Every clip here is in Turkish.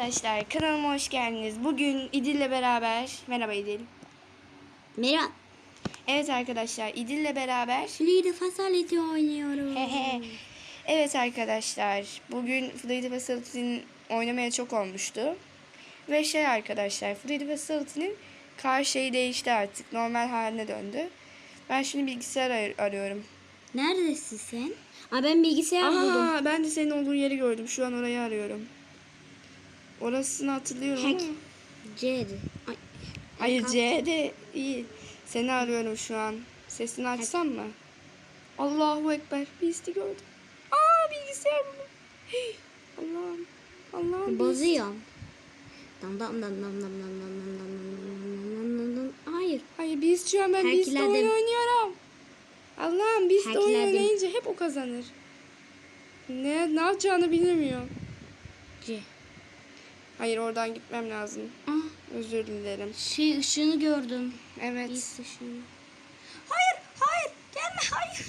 arkadaşlar kanalıma hoş geldiniz. Bugün İdil'le beraber Merhaba İdil. Merhaba. Evet arkadaşlar İdil'le beraber Fleet'e fasaleti oynuyorum. Evet arkadaşlar bugün Fluid Facility'nin oynamaya çok olmuştu. Ve şey arkadaşlar Fluid Facility'nin kar şeyi değişti artık. Normal haline döndü. Ben şimdi bilgisayar ar- arıyorum. Neredesin sen? Aa, ben bilgisayar buldum. Aa, ben de senin olduğun yeri gördüm. Şu an orayı arıyorum. Orasını hatırlıyorum Hack. ama. C'di. Ay, Hayır. C'de iyi. Seni arıyorum şu an. Sesini açsam mı? Allahu Ekber. Beast'i gördüm. Aa bilgisayar. Hey, Allah'ım. Allah'ım. Bozuyorum. Dam dam dam dam dam dam dam dam dam dam dam. Hayır. Hayır Beast şu an ben Beast'le Hackledim. oyun oynuyorum. Allah'ım Beast'le oyun oynayınca hep o kazanır. Ne, ne yapacağını bilemiyor. Hayır oradan gitmem lazım. Aa, Özür dilerim. şey ışığını gördüm. Evet. İyi ışığını. Hayır, hayır. Gelme, hayır.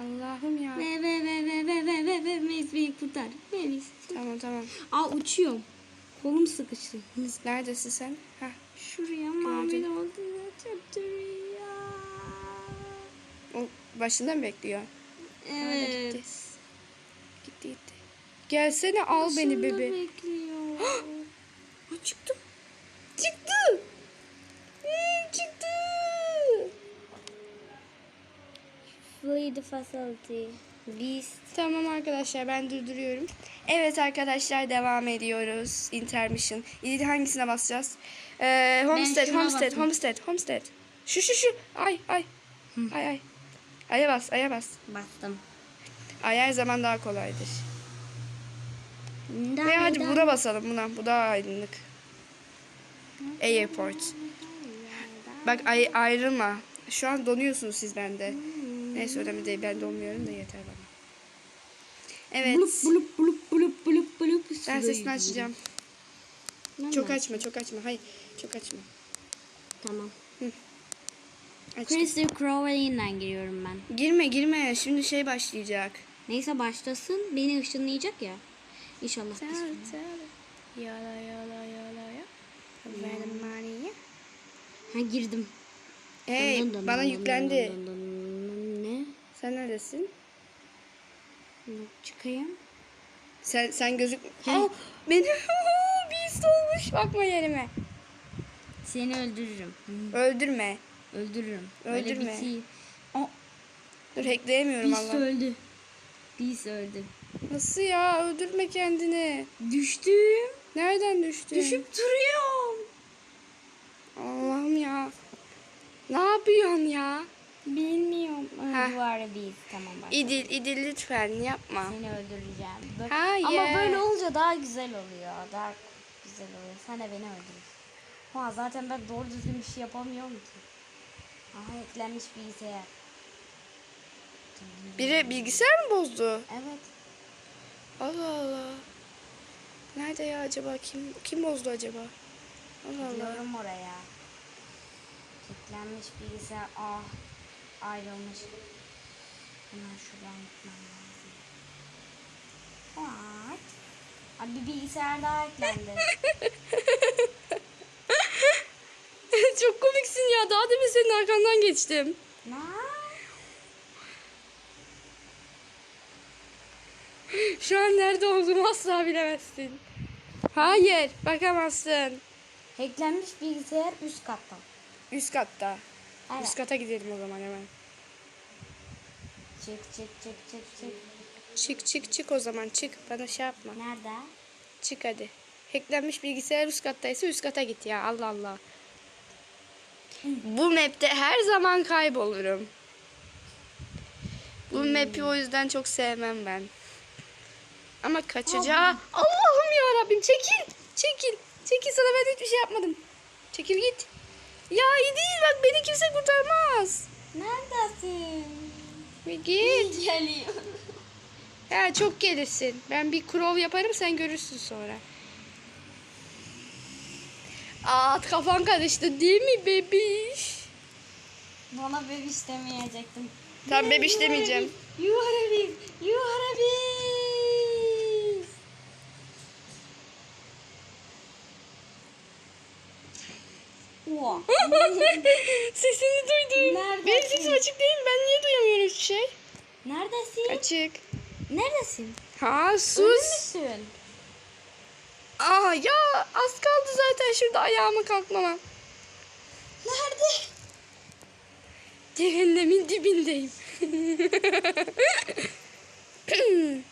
Allah'ım ya. Ve ve ve ve ve ve ve ve Melis beni kurtar. Melis. Tamam tamam. Aa uçuyorum. Kolum sıkıştı. Neredesin sen? Heh. Şuraya mavi oldu. Çöptürüyor. O başında mı bekliyor? Nerede Evet. gitti? Gitti gitti. Gelsene al beni Şurada bebe. bekliyor. Aa, çıktı. Çıktı. Hmm, çıktı. Fluid facility. Beast. Tamam arkadaşlar ben durduruyorum. Evet arkadaşlar devam ediyoruz. Intermission. İyi hangisine basacağız? Ee, homestead, homestead, homestead, homestead. Şu şu şu. Ay ay. Ay ay. Aya bas, aya bas. Bastım. Ay her zaman daha kolaydır. Da, Ve hadi buna basalım buna. Bu daha aydınlık. Airport. Bak ay ayrılma. Şu an donuyorsunuz siz bende. Neyse önemli değil. Ben donmuyorum da yeter bana. Evet. Bulup bulup bulup bulup bulup bulup. Ben sesini açacağım. Çok açma, çok açma. Hayır, çok açma. Tamam. Aç. Crystal Crowley'inden giriyorum ben. Girme, girme. Şimdi şey başlayacak. Neyse başlasın. Beni ışınlayacak ya. İnşallah. Sen sen. Yala yala yala ya. Hmm. Verdim maniye. Ha girdim. Hey dun, dun, dun, bana dun, yüklendi. Dun, dun, dun, dun. Ne? Sen neredesin? Çıkayım. Sen sen gözük. Aa, beni beast olmuş. Bakma yerime. Seni öldürürüm. Öldürme. Öldürürüm. Öldürme. Öyle bir şey. Dur hackleyemiyorum Allah. Beast öldü. Beast öldü. Nasıl ya? Öldürme kendini. Düştüm. Nereden düştün? Düşüp duruyorum. Allah'ım ya. Ne yapıyorsun ya? Bilmiyorum. Ha. Bu ara Beast. Tamam bak. İdil, İdil lütfen yapma. Seni öldüreceğim. Bak- Hayır. Ama böyle olunca daha güzel oluyor. Daha güzel oluyor. Sen de beni öldürürsün. Ha, zaten ben doğru düzgün bir şey yapamıyorum ki. Aha eklenmiş bilgisayar. Biri bilgisayar mı bozdu? Evet. Allah Allah. Nerede ya acaba? Kim kim bozdu acaba? Allah Allah. Gidiyorum oraya. Eklenmiş bilgisayar. Ah ayrılmış. Hemen şuradan gitmem lazım. What? Abi bir bilgisayar daha eklendi. Çok komiksin ya. Daha demin senin arkandan geçtim. ne? Şu an nerede olduğumu asla bilemezsin. Hayır, bakamazsın. Hacklenmiş bilgisayar üst katta. Üst katta. Evet. Üst kata gidelim o zaman hemen. Çık çık çık çık çık. Çık çık çık o zaman çık. Bana şey yapma. Nerede? Çık hadi. Hacklenmiş bilgisayar üst kattaysa üst kata git ya. Allah Allah. Bu map'te her zaman kaybolurum. Bu map'i o yüzden çok sevmem ben. Ama kaçacağım. Allah'ım ya Rabbim çekil. Çekil. Çekil sana ben hiçbir şey yapmadım. Çekil git. Ya iyi değil bak beni kimse kurtarmaz. Neredesin? Bir git. Geliyor. Ya çok gelirsin. Ben bir kurov yaparım sen görürsün sonra. Aa kafan karıştı değil mi bebiş? Bana bebiş demeyecektim. Tamam bebiş demeyeceğim. You are a beast. You are a beast. Sesini duydum. Neredesin? Benim sesim açık değil mi? Ben niye duyamıyorum hiçbir şey? Neredesin? Açık. Neredesin? Ha Ölü sus. müsün? Aa ya az kaldı zaten şurada ayağıma kalkmama. Nerede? Cehennemin dibindeyim.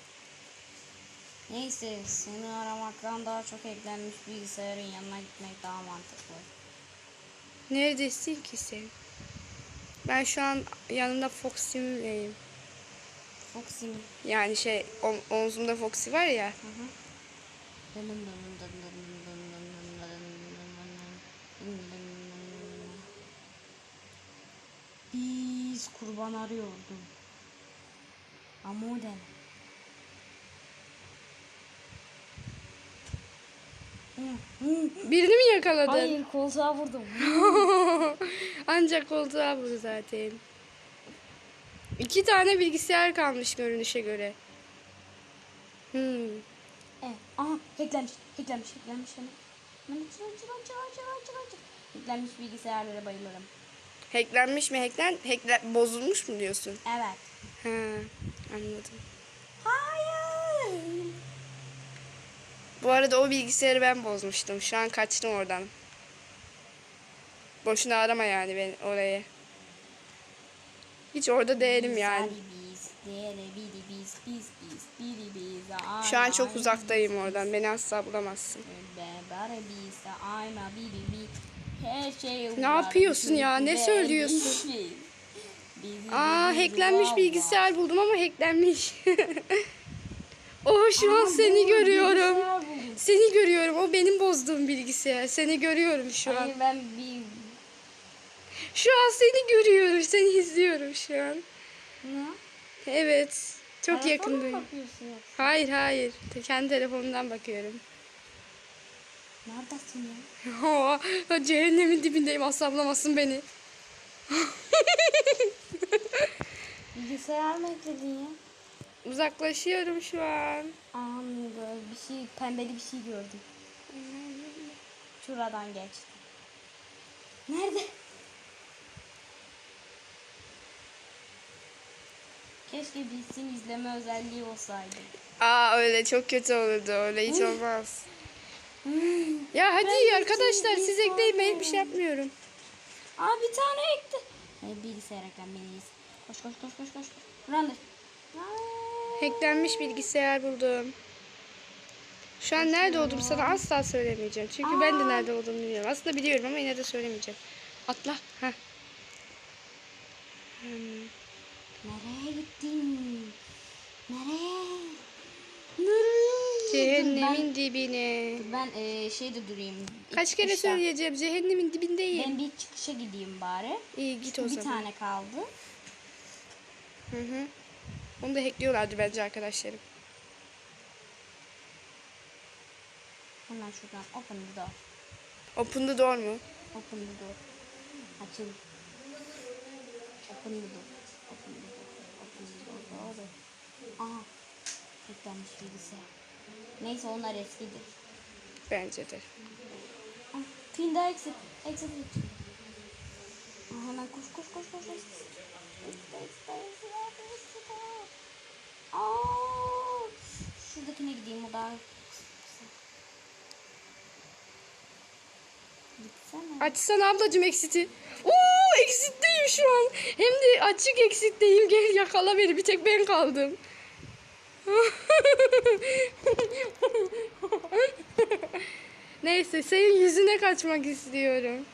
Neyse seni aramaktan daha çok eklenmiş bilgisayarın yanına gitmek daha mantıklı. Neredesin ki sen? Ben şu an yanımda Foxy'mleyim. Foxy mi? Yani şey om- omzumda Foxy var ya. Biz kurban arıyordum. Ama o da ne? Hı, hı. Birini mi yakaladın? Hayır koltuğa vurdum. Ancak koltuğa vurdu zaten. İki tane bilgisayar kalmış görünüşe göre. Hmm. Evet. Aha hacklenmiş. Hacklenmiş. Hacklenmiş. Hemen çıkar çıkar çıkar çıkar çıkar çıkar. Hacklenmiş bilgisayarlara bayılırım. Hacklenmiş mi? Hacklen, hacklen, bozulmuş mu diyorsun? Evet. Ha, anladım. Hayır. Bu arada o bilgisayarı ben bozmuştum. Şu an kaçtım oradan. Boşuna arama yani ben orayı. Hiç orada değilim yani. Şu an çok uzaktayım oradan. Beni asla bulamazsın. Şey Ne yapıyorsun ya? Ne söylüyorsun? Aa hacklenmiş bilgisayar buldum ama hacklenmiş. oh şu an seni görüyorum. Seni görüyorum. O benim bozduğum bilgisayar. Seni görüyorum şu an. Hayır ben bir... Şu an seni görüyorum. Seni izliyorum şu an. Ne? Evet. Çok Telefona yakındayım. Hayır hayır. Kendi telefonumdan bakıyorum. Neredesin ya? Cehennemin dibindeyim. Asla bulamazsın beni. Bilgisayar mı ekledin ya? Uzaklaşıyorum şu an. Anladım. Bir şey, pembeli bir şey gördüm. Şuradan geçti. Nerede? Keşke bilsin izleme özelliği olsaydı. Aa öyle çok kötü olurdu. Öyle hiç olmaz. Ya hadi Ben arkadaşlar için siz ekleyin ben bir şey yapmıyorum. Aa bir tane ekti. Bilgisayar eklenmeliyiz. Koş koş koş koş koş. Randır. Hacklenmiş bilgisayar buldum. Şu an nerede olduğumu sana asla söylemeyeceğim. Çünkü ben de nerede olduğumu bilmiyorum. Aslında biliyorum ama yine de söylemeyeceğim. Atla. Heh. Hmm. Nereye gittin? Nereye? Cehennemin dibine. Dur ben eee şeyde durayım. Kaç kere Çıkışta. söyleyeceğim? Cehennemin dibindeyim. Ben bir çıkışa gideyim bari. İyi git o bir zaman. tane kaldı. Hı hı. Onu da hackliyorlardı bence arkadaşlarım. Hemen şuradan open the door. Open the door mu? Open the door. Açıl. Open the door. Open the door. Open the door. Doğru. Aha. Teklenmiş bilgisayar. Neyse onlar eskidir. Bence de. Ah, Find exit. Exit. hemen koş koş koş koş. koş. Aa, şuradakine gideyim o daha. Açsana ablacım exit'i. Oo eksitteyim şu an. Hem de açık eksitteyim. Gel yakala beni. Bir tek ben kaldım. Neyse senin yüzüne kaçmak istiyorum.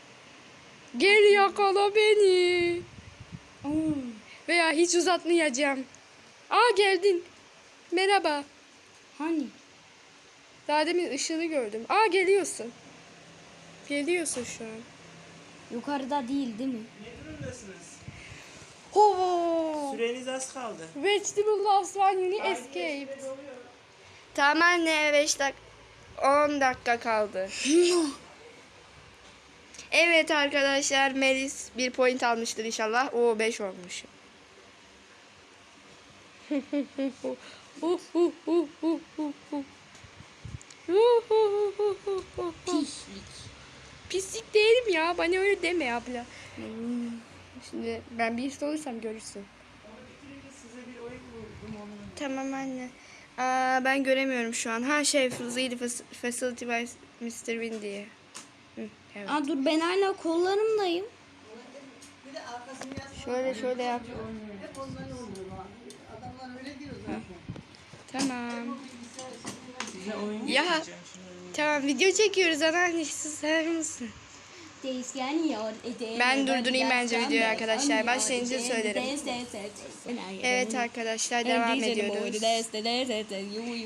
Gel yakala beni. Veya hiç uzatmayacağım. Aa geldin. Merhaba. Hani? Daha demin ışığını gördüm. Aa geliyorsun. Geliyorsun şu an. Yukarıda değil değil mi? Ne durumdasınız? Ho! Süreniz az kaldı. Vegetable loves one uni escaped. Tamam anne 5 dakika 10 dakika kaldı. Evet arkadaşlar Melis bir point almıştır inşallah. O 5 olmuş. Pişlik. Pislik değilim ya. Bana öyle deme abla. Şimdi ben bir his olursam görürsün. Tamam anne. Aa, ben göremiyorum şu an. Ha şey Fuzzy Facility by Mr. Win diye. Evet. Aa dur ben hala kollarımdayım. Şöyle şöyle yap. Tamam. Ya. Tamam video çekiyoruz anneanne susar mısın? Yor. Ben durdurayım bence videoyu arkadaşlar. Başlayınca söylerim. Evet arkadaşlar devam ediyoruz.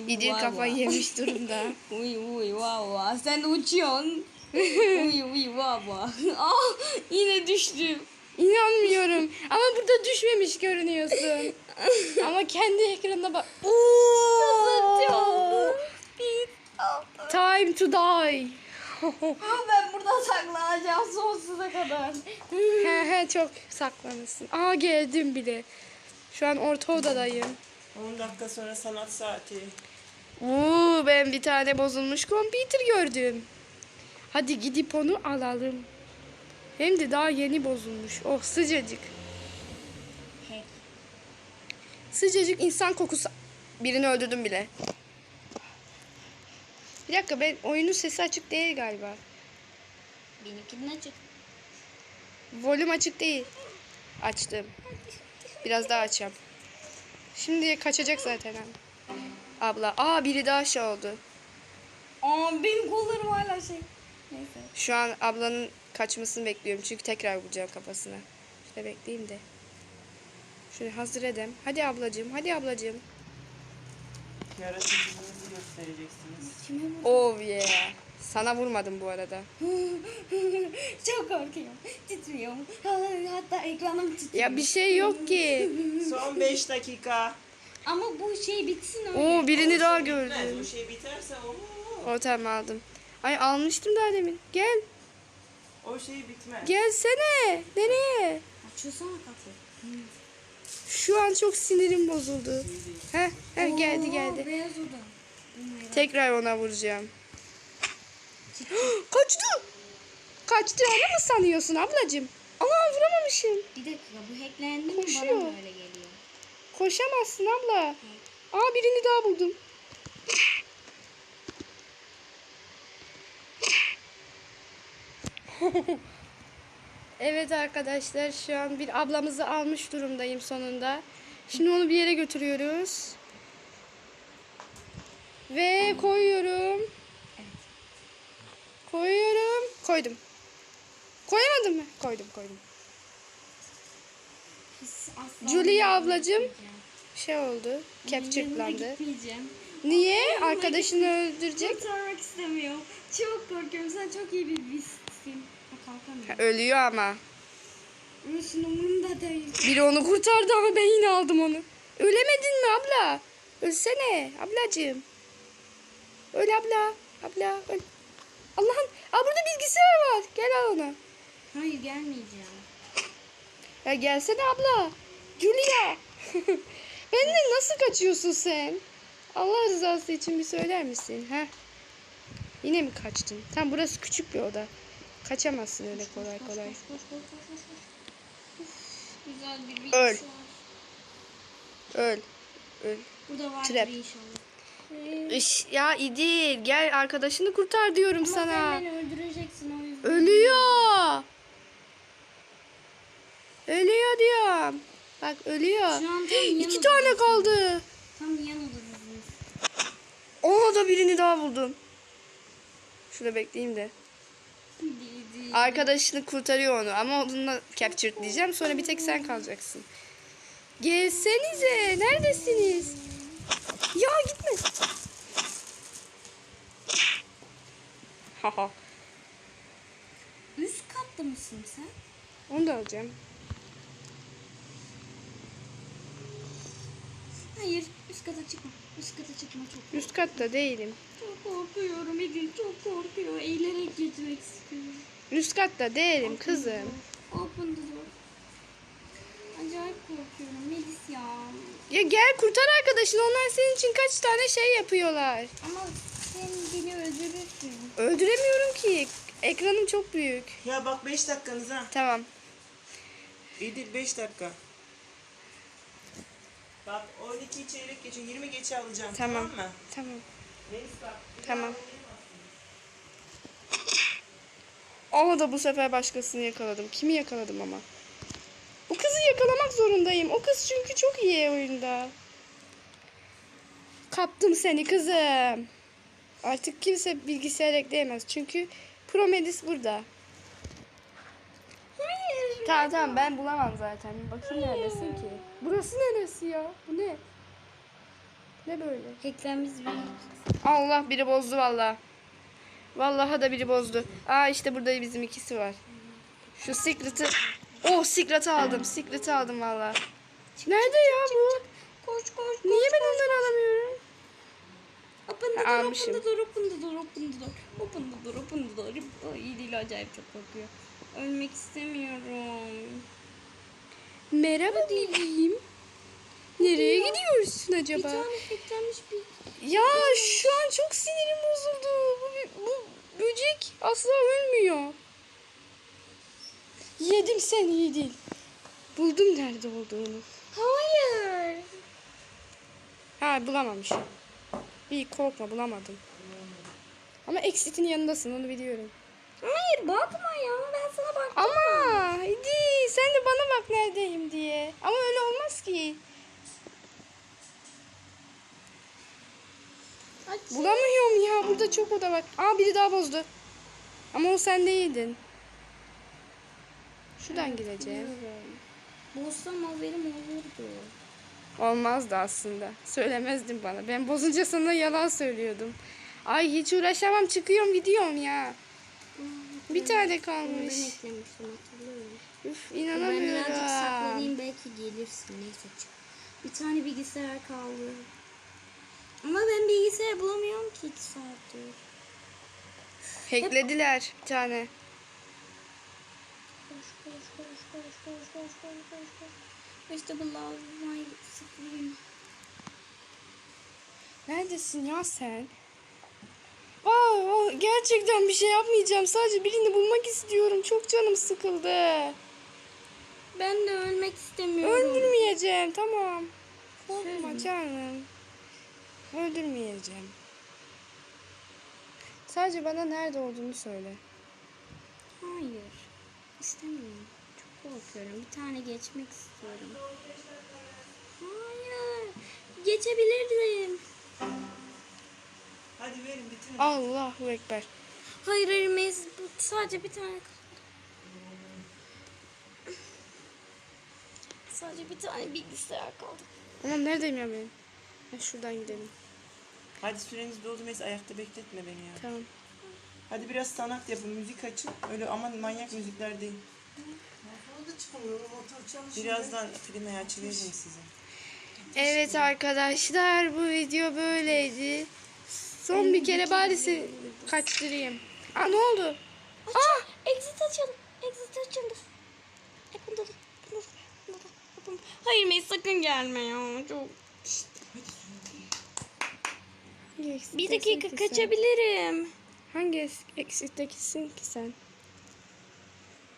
İdil kafayı yemiş durumda. Uy uy vava sen uçuyorsun. Uy uy vava. Ah yine düştüm. İnanmıyorum. Ama burada düşmemiş görünüyorsun. Ama kendi ekranına bak. Kızıtıyor. Time to die. ben burada saklanacağım sonsuza kadar. He he çok saklanırsın. Aa geldim bile. Şu an orta odadayım. 10 dakika sonra sanat saati. Oo, ben bir tane bozulmuş computer gördüm. Hadi gidip onu alalım. Hem de daha yeni bozulmuş. Oh sıcacık. Sıcacık insan kokusu. Birini öldürdüm bile. Bir dakika ben oyunun sesi açık değil galiba. Benimkinin açık. Volüm açık değil. Açtım. Biraz daha açacağım. Şimdi kaçacak zaten. Abla. Aa biri daha şey oldu. Aa benim kollarım hala şey. Neyse. Şu an ablanın kaçmasını bekliyorum. Çünkü tekrar vuracağım kafasına. Şöyle bekleyeyim de. Şöyle hazır edem. Hadi ablacığım. Hadi ablacığım. Yaratıcılığınızı göstereceksiniz. Kime vurdun? Oh yeah. Sana vurmadım bu arada. Çok korkuyorum. Titriyorum. Hatta ekranım titriyor. Ya bir şey yok ki. Son 5 dakika. Ama bu şey bitsin öyle. Oo birini O daha şey bitmez. gördüm. Bu şey biterse o O tamam aldım. Ay almıştım daha demin. Gel. o şey bitmez. Gelsene. Nereye? Açıyorsana kapıyı. Şu an çok sinirim bozuldu. Heh, heh geldi Oo, geldi. Beyaz oda. Tekrar ona vuracağım. Kaçtı. Kaçtı onu mu sanıyorsun ablacığım? Allah'ım vuramamışım. Bir dakika bu hacklendi mi? Bana Koşuyor. mı öyle geliyor? Koşamazsın abla. Aa birini daha buldum. evet arkadaşlar şu an bir ablamızı almış durumdayım sonunda. Şimdi onu bir yere götürüyoruz. Ve koyuyorum. Koyuyorum. Koydum. Koyamadım mı? Koydum koydum. Julia ablacığım. Şey oldu. Capture'landı. Niye? Arkadaşını öldürecek. Kurtarmak istemiyorum. Çok korkuyorum. Sen çok iyi bir beastsin. Ha, Ölüyor ama. Ölsün umurumda değil. Biri onu kurtardı ama ben yine aldım onu. Ölemedin mi abla? Ölsene ablacığım. Öl abla. Abla öl. Allah'ım. Aa burada bilgisayar var. Gel al onu. Hayır gelmeyeceğim. Ya gelsene abla. Julia. Benden nasıl kaçıyorsun sen? Allah rızası için bir söyler misin? Ha? Yine mi kaçtın? Tam burası küçük bir oda. Kaçamazsın öyle kolay kolay. Güzel bir Öl. Öl. Öl. Burada Trap. inşallah. Iş, ya İdil gel arkadaşını kurtar diyorum Ama sana. sen beni öldüreceksin o yüzden. Ölüyor. Ölüyor diyorum. Bak ölüyor. İki tane kaldı. Tam yan odadasınız. Ona da birini daha buldum. Şurada bekleyeyim de. Bildi. Arkadaşını kurtarıyor onu ama onunla capture diyeceğim. Sonra bir tek sen kalacaksın. Gelsenize. Neredesiniz? Ya gitme. Haha. Üst katta mısın sen? Onu da alacağım. Hayır. Üst kata çıkma. Üst kata çıkma çok. Üst katta değilim. Çok korkuyorum Edil. Çok korkuyor. Eğilerek geçmek istiyorum. Üst katta değilim kızım. Open the door. Acayip korkuyorum Melis ya. Ya gel kurtar arkadaşını. Onlar senin için kaç tane şey yapıyorlar. Ama sen beni öldürürsün. Öldüremiyorum ki. Ekranım çok büyük. Ya bak 5 dakikanız ha. Tamam. İdil 5 dakika. Bak 12 çeyrek geçiyor. 20 geçe alacağım. Tamam. Tamam, mı? Tamam. Neyse bak. Tamam. Ama da bu sefer başkasını yakaladım. Kimi yakaladım ama? Bu kızı yakalamak zorundayım. O kız çünkü çok iyi oyunda. Kaptım seni kızım. Artık kimse bilgisayar ekleyemez. Çünkü Promedis burada. Hayır. Tamam tamam ben bulamam zaten. Bakayım neredesin ki? Burası neresi ya? Bu ne? Ne böyle? Eklemimiz bir. Allah biri bozdu valla. Vallahi da biri bozdu. Aa işte burada bizim ikisi var. Şu Secret'ı... Oh Secret'ı aldım. Secret'ı aldım valla. Nerede ya bu? Koş koş koş. Niye ben onları alamıyorum? Open the door, open the door, open the door, open the door, open the door, open the door. İyi değil, acayip çok korkuyor. Ölmek istemiyorum. Merhaba diyeyim. Nereye gidiyorsun Bir acaba? tane feklenmiş bir... Ya şu an çok sinirim bozuldu. Bu, bu böcek asla ölmüyor. Yedim seni Yedil. Buldum nerede olduğunu. Hayır. Ha bulamamışım. İyi korkma bulamadım. Ama Exit'in yanındasın onu biliyorum. Hayır bakma ya ben sana bak. Ama hadi sen de bana bak neredeyim diye. Ama öyle olmaz ki. Aç. Bulamıyorum ya burada çok oda var. Aa biri daha bozdu. Ama o sen değildin. Şuradan gideceğim. Bozsam haberim olurdu. Olmazdı aslında. Söylemezdin bana. Ben bozunca sana yalan söylüyordum. Ay hiç uğraşamam çıkıyorum gidiyorum ya. Bir tane Ben kalmış. eklemiştim hatırlıyorum. Üf Ben birazcık inanamıyorum. saklanayım belki gelirsin. Neyse çık. Bir tane bilgisayar kaldı. Ama ben bilgisayar bulamıyorum ki iki saattir. Hacklediler bir tane. Koş koş koş koş koş koş koş koş koş. Vegetable love my screen. Neredesin ya sen? Aa, aa, gerçekten bir şey yapmayacağım. Sadece birini bulmak istiyorum. Çok canım sıkıldı. Ben de ölmek istemiyorum. Öldürmeyeceğim tamam. Korkma canım. Öldürmeyeceğim. Sadece bana nerede olduğunu söyle. Hayır. İstemiyorum. Çok korkuyorum. Bir tane geçmek istiyorum. Hayır. Geçebilirdim. Hadi verin bitirin. Allahu Ekber. Hayır hayır Mez, bu sadece bir tane kaldı. Sadece bir tane bilgisayar kaldı. Aman neredeyim ya ben? Ha, şuradan gidelim. Hadi süreniz doldu Mesut ayakta bekletme beni ya. Tamam. Hadi biraz sanat yapın, müzik açın. Öyle aman manyak müzikler değil. Birazdan klimayı açıveririm size. Evet arkadaşlar bu video böyleydi. Son bir kere bari kaçtırayım. Aa ne oldu? Aa! Exit açalım. Exit da. Da. Da. Bunda. Hayır Mez sakın gelme ya. Çok. Bir dakika kaçabilirim. Hangi exit'tekisin ki sen?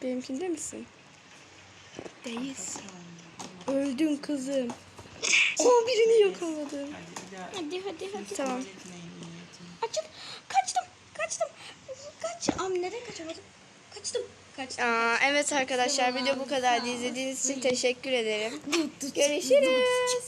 Benimkinde misin? Değilsin. Öldün kızım. O birini yakaladım. Hadi Hadi hadi. Tamam. Açıl. Kaçtım. Kaçtım. Kaç. Am nereye kaçamadım? Kaçtım. Kaçtım. Aa, evet arkadaşlar video bu kadar. İzlediğiniz için teşekkür ederim. Görüşürüz.